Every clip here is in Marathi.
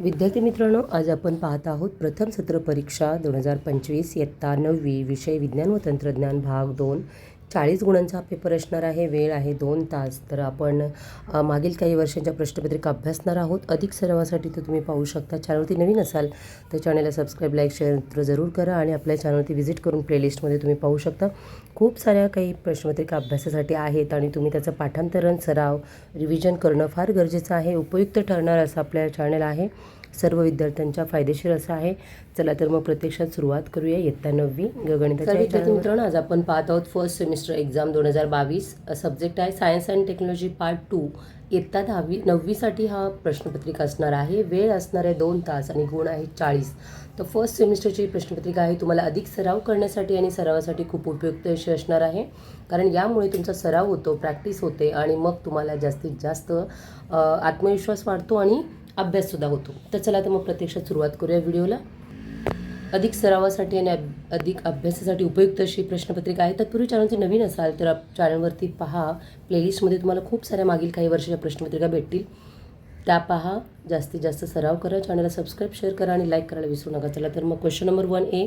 विद्यार्थी मित्रांनो आज आपण पाहत आहोत प्रथम सत्र परीक्षा दोन हजार पंचवीस इयत्ता नववी विषय विज्ञान व तंत्रज्ञान भाग दोन. चाळीस गुणांचा पेपर असणार आहे वेळ आहे दोन तास. तर आपण मागील काही वर्षांच्या प्रश्नपत्रिका अभ्यासणार आहोत. अधिक सरावासाठी तर तुम्ही पाहू शकता. चॅनलवरती नवीन असाल तर चॅनलला सबस्क्राईब लाईक शेअर तर जरूर करा आणि आपल्या चॅनलवरती व्हिजिट करून प्लेलिस्टमध्ये तुम्ही पाहू शकता. खूप साऱ्या काही प्रश्नपत्रिका अभ्यासासाठी आहेत आणि तुम्ही त्याचं पाठांतरण सराव रिव्हिजन करणं फार गरजेचं आहे. उपयुक्त ठरणार असं आपल्या चॅनल आहे. सर्व विद्यार्थ्यांच्या फायदेशीर असं आहे. चला तर मग प्रत्यक्षात सुरुवात करूया. इयत्ता नववी गणिताच्या मित्रांनो आज आपण पाहत आहोत फर्स्ट सेमिस्टर एक्झाम दोन हजार बावीस. सब्जेक्ट आहे science and technology part two इयत्ता दहावी नववीसाठी हा प्रश्नपत्रिका असणार आहे. वेळ असणार आहे दोन तास आणि गुण आहे चाळीस. तर फर्स्ट सेमिस्टरची प्रश्नपत्रिका आहे. तुम्हाला अधिक सराव करण्यासाठी आणि सरावासाठी खूप उपयुक्त अशी असणार आहे. कारण यामुळे तुमचा सराव होतो प्रॅक्टिस होते आणि मग तुम्हाला जास्तीत जास्त आत्मविश्वास वाढतो आणि अभ्याससुद्धा होतो. तर चला तर मग प्रत्यक्षात सुरुवात करूया व्हिडिओला. अधिक सरावासाठी आणि अधिक अभ्यासासाठी उपयुक्त अशी प्रश्नपत्रिका आहे. तत्पूर्वी चॅनलचे नवीन असाल तर चॅनलवरती पहा. प्लेलिस्टमध्ये तुम्हाला खूप साऱ्या मागील काही वर्षाच्या प्रश्नपत्रिका भेटतील. त्या पहा. जास्तीत जास्त सराव करा. चॅनलला सबस्क्राईब शेअर करा आणि लाईक करायला विसरू नका. चला तर मग question number one A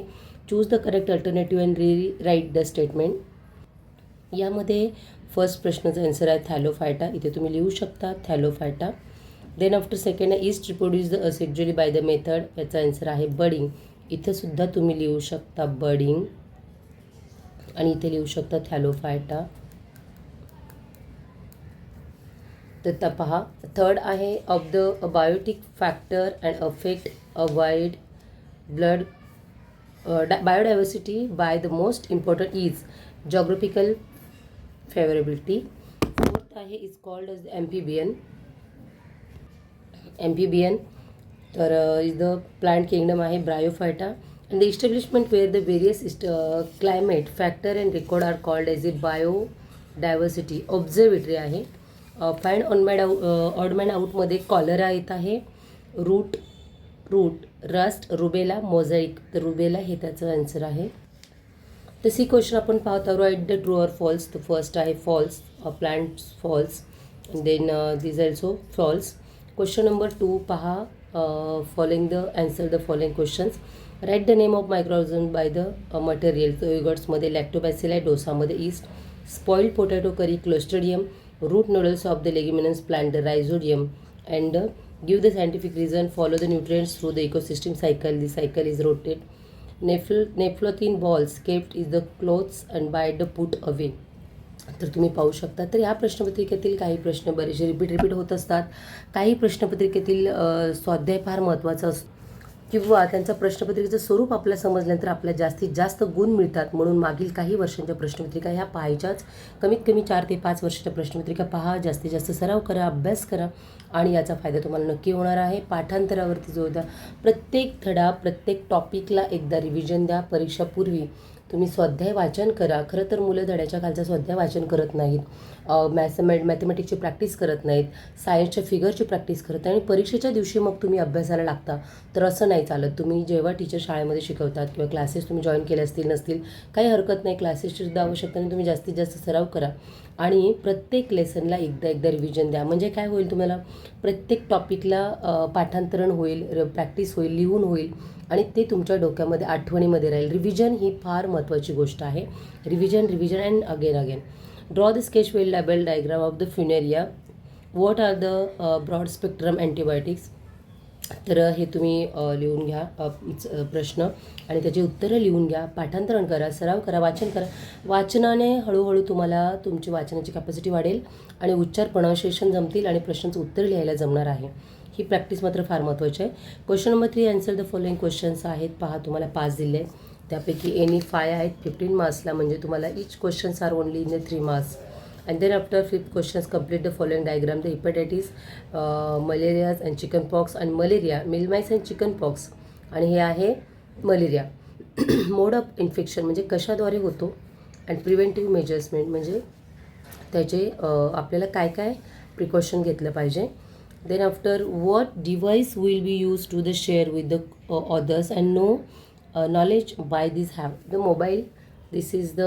choose the correct alternative and rewrite the statement यामध्ये फर्स्ट प्रश्नाचा आन्सर आहे थॅलोफायटा. इथे तुम्ही लिहू शकता Thallophyta. Then after second is reproduce the asexually by the method याचा आन्सर आहे बडिंग इथंसुद्धा तुम्ही लिहू शकता बडिंग आणि इथे लिहू शकता थॅलोफायटा तर त पहा थर्ड आहे of the biotic factor and affect a wide blood biodiversity by the most important is geographical favourability fourth आहे is called as amphibian amphibian तर इज द प्लांट किंगडम आहे Bryophyta and the establishment where the various east climate factor and record are called as a biodiversity observatory आहे. फाईंड ऑनमॅड आऊ ऑडमॅन आऊटमध्ये कॉलरा येत आहे. Root root rust rubella mosaic तर रुबेला हे त्याचं आन्सर आहे. तर सी क्वेश्चन आपण पाहत आहोत write the true or false the first आहे false plant false then these also false question number two पहा following the answer the following questions write the name of microorganism by the material तर युगर्ट्समध्ये लॅक्टोबॅसिल आहे डोसामध्ये yeast spoiled potato curry clostridium root nodules of the leguminous plant the rhizobium and give the scientific reason follow the nutrients through the ecosystem cycle the cycle is rotated नेफ्ल naphthalene balls kept is the clothes and by the put away तर तुम्ही पाहू शकता. तर या प्रश्नपत्रिकेतील काही प्रश्न बरेचसे रिपीट रिपीट होत असतात. काही प्रश्नपत्रिकेतील स्वाध्याय फार महत्त्वाचा असतो. किंवा त्यांचं प्रश्नपत्रिकेचं स्वरूप आपल्याला समजल्यानंतर आपल्याला जास्तीत जास्त गुण मिळतात. म्हणून मागील काही वर्षांच्या प्रश्नपत्रिका ह्या पाहायच्याच. कमीत कमी चार ते पाच वर्षाच्या प्रश्नपत्रिका पहा. जास्तीत जास्त सराव करा अभ्यास करा आणि याचा फायदा तुम्हाला नक्की होणार आहे. पाठांतरावरती जोर द्या प्रत्येक धडा प्रत्येक टॉपिकला एकदा रिव्हिजन द्या. परीक्षापूर्वी तुम्ही स्वाध्याय वाचन करा. खरं तर मुलं धड्याच्या खालचं स्वाध्याय वाचन करत नाहीत. मॅथमॅ मॅथमॅटिक्सची प्रॅक्टिस करत नाहीत. सायन्सच्या फिगरची प्रॅक्टिस करत नाही आणि परीक्षेच्या दिवशी मग तुम्ही अभ्यासाला लागता. तर असं नाही चालत. तुम्ही जेव्हा टीचर शाळेमध्ये शिकवतात किंवा क्लासेस तुम्ही जॉईन केले असतील नसतील काही हरकत नाही. क्लासेसची सुद्धा आवश्यकता नाही. तुम्ही जास्तीत जास्त सराव करा. आणि प्रत्येक लेसनला एकदा एकदा रिव्हिजन द्या. म्हणजे काय होईल तुम्हाला? प्रत्येक टॉपिकला पाठांतरण होईल प्रॅक्टिस होईल लिहून होईल. आणि ते तुमच्या डोक्यामध्ये आठवणीमध्ये राहील. रिव्हिजन ही फार महत्त्वाची गोष्ट आहे. Revision revision and again again draw the sketch well label diagram of the Funaria what are the broad spectrum antibiotics तर uh, हे तुम्ही uh, लिहून घ्या uh, प्रश्न. आणि त्याची उत्तरं लिहून घ्या. पाठांतरण करा सराव करा वाचन करा. वाचनाने हळूहळू तुम्हाला तुमची वाचनाची कॅपॅसिटी वाढेल आणि उच्चार प्रनाऊन्सिएशन जमतील आणि प्रश्नांचं उत्तर लिहायला जमणार आहे. ही प्रॅक्टिस मात्र फार महत्त्वाची आहे. Question number three answer the following questions आहेत. पहा तुम्हाला पाच दिले आहेत त्यापैकी एनी फाय आहेत फिफ्टीन मार्क्सला म्हणजे तुम्हाला each questions are only in the three marks and then after fifth questions complete the following diagram the hepatitis malarias and chicken pox and malaria measles and chicken pox आणि हे आहे मलेरिया मोड ऑफ इन्फेक्शन म्हणजे कशाद्वारे होतो? अँड प्रिव्हेंटिव्ह मेजर्समेंट म्हणजे त्याचे आपल्याला काय काय प्रिकॉशन घेतलं पाहिजे? Then after what device will be use to the share with the others and no knowledge by this have the mobile this is the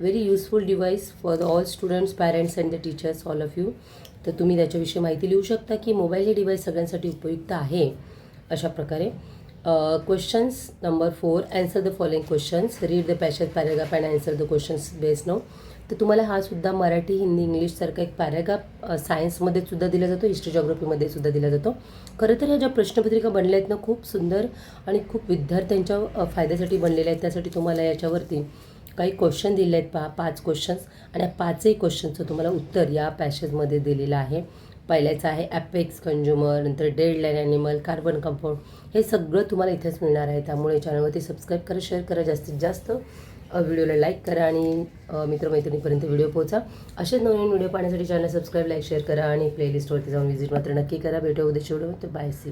very useful device for the all students parents and the teachers all of you तर तुम्ही त्याच्याविषयी माहिती लिहू शकता की मोबाईल हे डिव्हाइस सगळ्यांसाठी उपयुक्त आहे अशा प्रकारे. Questions number four answer the following questions read the passion paragraph and answer the questions base no तर तुम्हाला हा सुद्धा मराठी हिंदी इंग्लिशसारखा एक पॅरेग्राफ सायन्समध्ये सुद्धा दिला जातो हिस्ट्री जॉग्रफीमध्ये सुद्धा दिला जातो. खरं तर ह्या ज्या प्रश्नपत्रिका बनल्या आहेत ना खूप सुंदर आणि खूप विद्यार्थ्यांच्या फायद्यासाठी बनलेल्या आहेत. त्यासाठी तुम्हाला याच्यावरती काही क्वेश्चन दिले आहेत. पहा पाच क्वेश्चन्स आणि या पाचही क्वेश्चनचं तुम्हाला उत्तर या पॅशेजमध्ये दिलेलं आहे. पहिल्याचं आहे ॲपेक्स कंझ्युमर नंतर dead line animal carbon compound हे सगळं तुम्हाला इथेच मिळणार आहे. त्यामुळे चॅनलवरती सबस्क्राईब करा शेअर करा. जास्तीत जास्त व्हिडिओला लाईक करा आणि मित्रमैत्रिणीपर्यंत व्हिडिओ पोहोचा. असेच नवीन व्हिडिओ पाहण्यासाठी चॅनल सबस्क्राईब लाईक शेअर करा आणि प्लेलिस्टवरती जाऊन व्हिजिट मात्र नक्की करा. भेटू उद्याच्या व्हिडिओ बाय सी